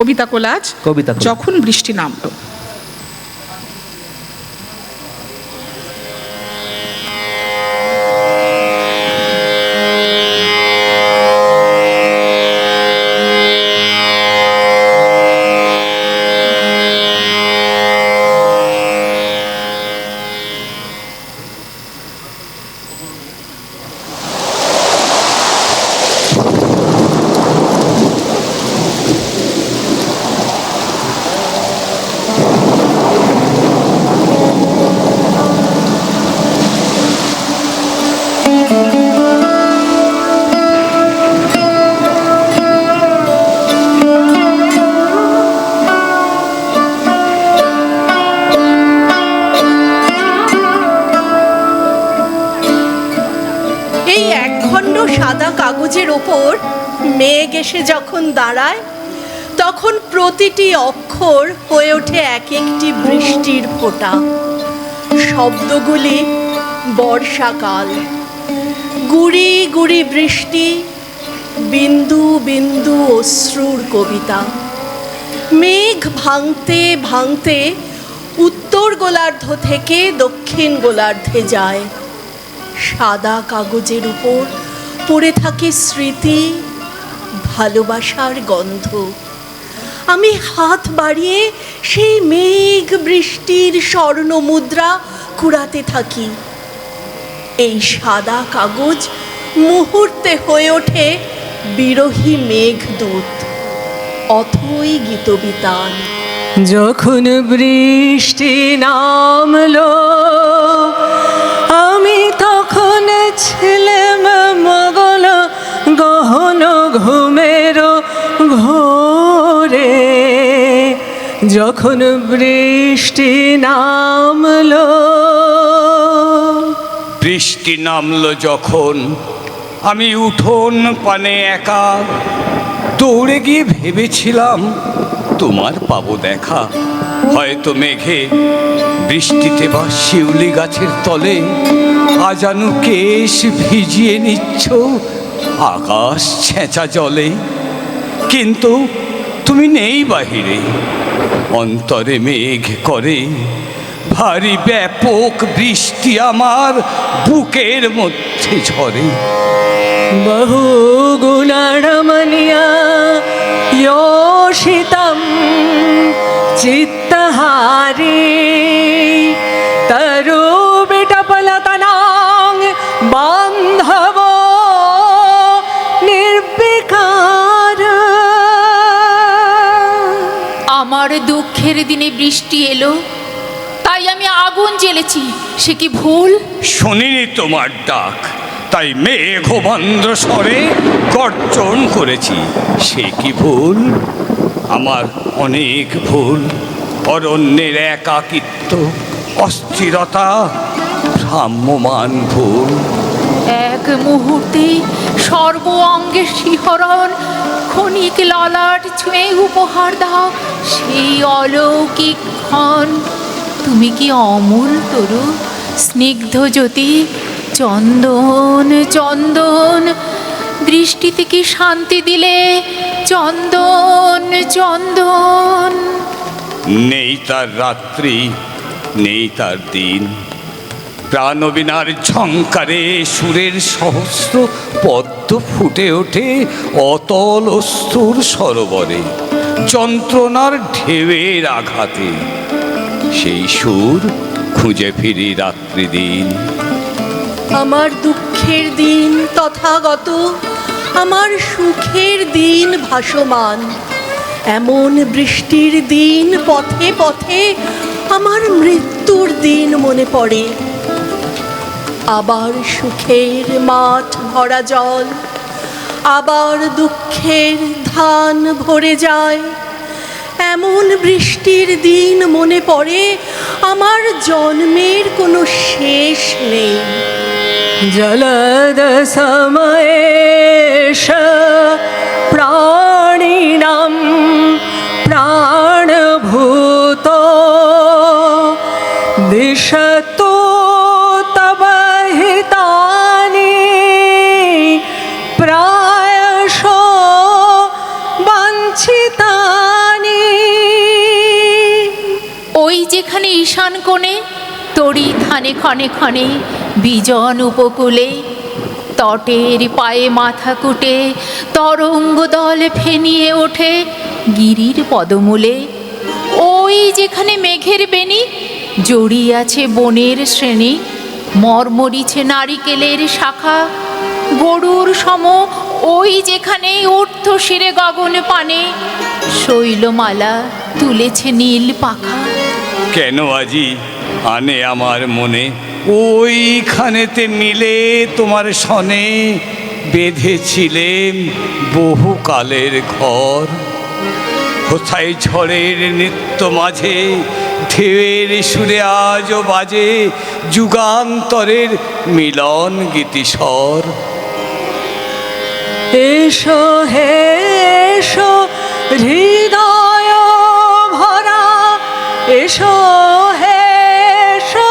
কবিতা collage কবিতা যখন বৃষ্টি নামলো। এসে যখন দাঁড়ায়, তখন প্রতিটি অক্ষর হয়ে ওঠে এক একটি বৃষ্টির ফোঁটা। শব্দগুলি বর্ষাকাল। গুড়ি গুড়ি বৃষ্টি, বিন্দু বিন্দু অশ্রুর কবিতা। মেঘ ভাঙতে ভাঙতে উত্তর গোলার্ধ থেকে দক্ষিণ গোলার্ধে যায়। সাদা কাগজের উপর পড়ে থাকে স্মৃতি ভালোবাসার গন্ধ। আমি হাত বাড়িয়ে সেই মেঘ বৃষ্টির স্বর্ণ মুদ্রা কুড়াতে থাকি। এই সাদা কাগজ মুহূর্তে হয়ে ওঠে বিরোহী মেঘদূত অথই গীতবিতান। যখন বৃষ্টি নামলো, আমি তখন ছিলাম মগন গহন ঘুমের ঘোরে, যখন বৃষ্টি নামলো। বৃষ্টি নামলো যখন, আমি উঠোন পানে একা, দৌড়ে গিয়ে ভেবেছিলাম, তোমার পাবো দেখা। হয়তো মেঘে বৃষ্টিতে বা শিউলি গাছের তলে, আজানু কেশ ভিজিয়ে নিচ্ছ আকাশ ছেঁচা জলে কিন্তু তুমি নেই বাহিরে অন্তরে মেঘ করে ভারী ব্যাপক বৃষ্টি আমার বুকের মধ্যে ঝরে बहु गुणरमणीया योषितं चित्तहारी আমার দুঃখের দিনে বৃষ্টি এলো। তাই আমি আগুন জ্বেলেছি। সে কি ভুল? শুনিনি তোমার ডাক। তাই মেঘবন্দ্র স্বরে গর্জন করেছি। সে কি ভুল? আমার অনেক ভুল। অরণ্যের একাকিত্ব অস্থিরতা ভ্রাম্যমান ভুল। এক মুহূর্তে সর্ব অঙ্গে শিহরণ ক্ষণিক ললাট ছুঁয়ে উপহার দাও সেই অলৌকিক ক্ষণ। তুমি কি অমূল তরু? স্নিগ্ধ জ্যোতি, চন্দন চন্দন। দৃষ্টিতে কি শান্তি দিলে? চন্দন চন্দন। নেই তার রাত্রি, নেই তার দিন। প্রাণবিনার ঝঙ্কারে সুরের সহস্র পদ্ম ফুটে ওঠে অতল অস্তুর সরোবরে, যন্ত্রণার ঢেউয়ের আঘাতে। সেই সুর খুঁজে ফিরি রাত্রি দিন। আমার দুঃখের দিন তথাগত, আমার সুখের দিন ভাসমান। এমন বৃষ্টির দিন পথে পথে আমার মৃত্যুর দিন মনে পড়ে। আবার সুখের মাঠ ভরা জল, আবার দুঃখের ধান ভরে যায়। এমন বৃষ্টির দিন মনে পড়ে, আমার জন্মের কোনো শেষ নেই। জলদ সময়ে প্রাণী না ঈশান কোণে তরি ধানে ক্ষণে ক্ষণে, বিজন উপকূলে, তটের পায়ে মাথা কুটে, তরঙ্গ দল ফেনিয়ে ওঠে গিরির পদমূলে। ওই যেখানে মেঘের বেনি জড়িয়ে আছে বনের শ্রেণি, মরমরিছে নারিকেলের শাখা, গরুর সম ওই যেখানে উর্ধ শিরে গগন পানে, শৈলমালা তুলেছে নীল পাখা। কেন আজি আনে আমার মনে? ওইখানেতে মিলে তোমার সনে বেঁধেছিলেম বহুকালের ঘর। কোথায় ঝড়ের নৃত্য মাঝে, ঢেউয়ের সুরে আজও বাজে যুগান্তরের মিলন গীতিস্বর। এসো, হে এসো, হৃদয় এসো হে এসো,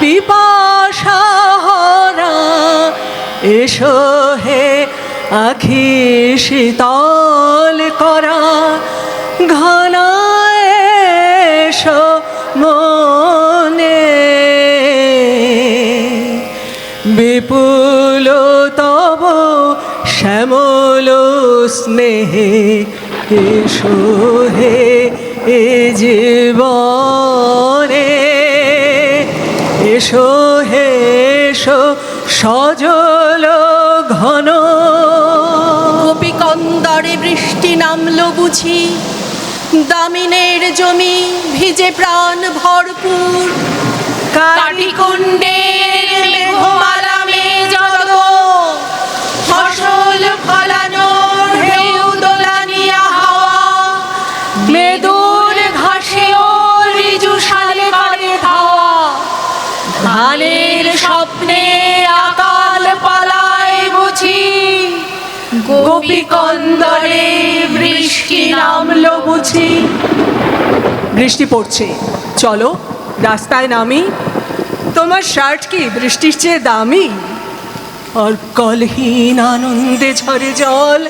পিপাসা এসো হে আখি শীতল করা। ঘনা এসো মনে। বিপুল তব শ্যামল স্নেহে এসো হে এ জীবনে। এসো হে এসো সজল ঘন। গোপীকন্দরে বৃষ্টি নামলো বুঝি। দামিনের জমি ভিজে প্রাণ ভরপুর। কাটিকুণ্ডের মেঘমালা গোপীকন্দরে বৃষ্টি নামলো বুঝি। বৃষ্টি পড়ছে। চলো, রাস্তায় নামি। তোমার শার্ট কি? বৃষ্টির চেয়ে দামি? আর কলহীন আনন্দে ঝরে জল।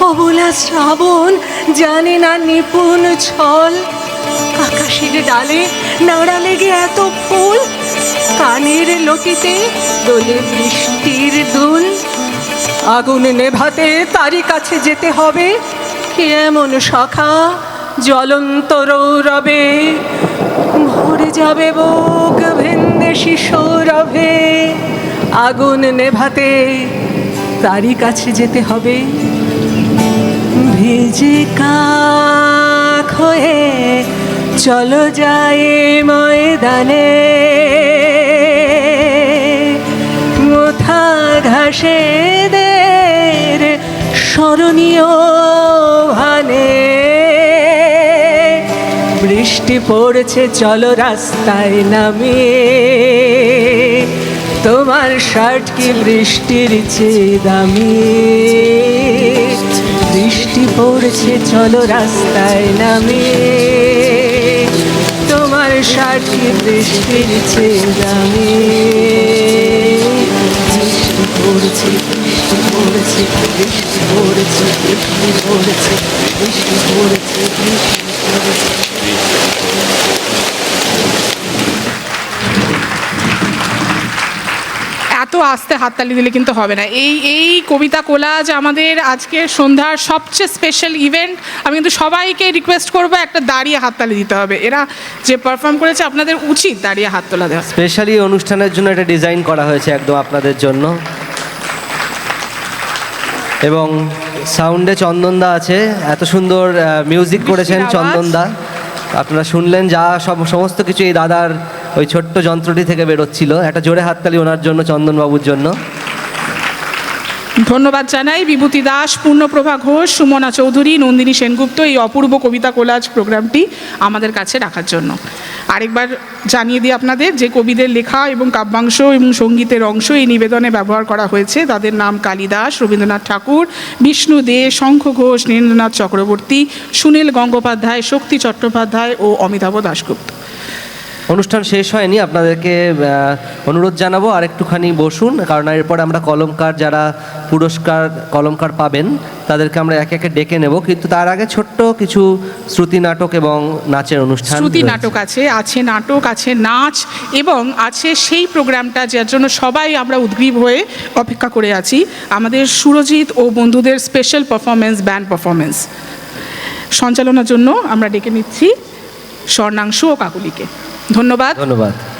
অবলা শ্রাবণ, জানে না নিপুণ ছল। আকাশের ডালে নাড়া লেগে এত ফুল। কানের লতিতে দোলে বৃষ্টির দুল আগুন নেভাতে তারই কাছে যেতে হবে। এমন সখা জ্বলন্ত রৌরবে? ভরে যাবে বুক ভিন্দেশি সৌরভে আগুন নেভাতে তারই কাছে যেতে হবে। ভিজে কাক হয়ে চলো যায় ময়দানে। মোথা ঘাসে স্মরণীয় ভানে। বৃষ্টি পড়ছে, চলো রাস্তায় নামিয়ে তোমার শার্ট কি বৃষ্টির চেয়ে দামি? বৃষ্টি পড়ছে, চলো রাস্তায় নামিয়ে তোমার শার্ট কি বৃষ্টির চেয়ে দামি? এত আস্তে হাততালি দিলে কিন্তু হবে না। এই এই কবিতা কোলাজ আমাদের আজকের সন্ধ্যার সবচেয়ে স্পেশাল ইভেন্ট আমি কিন্তু সবাইকে রিকোয়েস্ট করব একটা দাঁড়িয়ে হাততালি দিতে হবে। এরা যে পারফর্ম করেছে আপনাদের উচিত দাঁড়িয়ে হাত তোলা দেওয়া। স্পেশালি অনুষ্ঠানের জন্য এটা ডিজাইন করা হয়েছে একদম আপনাদের জন্য। এবং সাউন্ডে চন্দনদা আছে। এত সুন্দর মিউজিক করেছেন। চন্দনদা আপনারা শুনলেন যা সব সমস্ত কিছু এই দাদার ওই ছোট্ট যন্ত্রটি থেকে বেরোচ্ছিল। একটা জোরে হাততালি ওনার জন্য চন্দনবাবুর জন্য। ধন্যবাদ জানাই বিভূতি দাস, পূর্ণপ্রভা ঘোষ, সুমনা চৌধুরী, নন্দিনী সেনগুপ্ত এই অপূর্ব কবিতা কোলাজ প্রোগ্রামটি আমাদের কাছে রাখার জন্য। আরেকবার জানিয়ে দিই আপনাদের যে কবিদের লেখা এবং কাব্যাংশ এবং সঙ্গীতের অংশ এই নিবেদনে ব্যবহার করা হয়েছে, তাদের নাম কালিদাস রবীন্দ্রনাথ ঠাকুর, বিষ্ণু দে, শঙ্খ ঘোষ, নীরেন্দ্রনাথ চক্রবর্তী, সুনীল গঙ্গোপাধ্যায়, শক্তি চট্টোপাধ্যায় ও অমিতাভ দাশগুপ্ত। অনুষ্ঠান শেষ হয়নি আপনাদেরকে অনুরোধ জানাব আর একটুখানি বসুন কারণ এরপর আমরা কলমকার যারা পুরস্কার কলমকার পাবেন তাদেরকে আমরা একে একে ডেকে নেব কিন্তু তার আগে ছোট্ট কিছু শ্রুতি নাটক এবং নাচের অনুষ্ঠান শ্রুতি নাটক আছে আছে নাটক আছে নাচ এবং আছে সেই প্রোগ্রামটা যার জন্য সবাই আমরা উদ্গ্রীব হয়ে অপেক্ষা করে আছি আমাদের সুরজিৎ ও বন্ধুদের স্পেশাল পারফরমেন্স ব্যান্ড পারফরমেন্স সঞ্চালনার জন্য আমরা ডেকে নিচ্ছি স্বর্ণাংশু ও কাকুলিকে। ধন্যবাদ। ধন্যবাদ।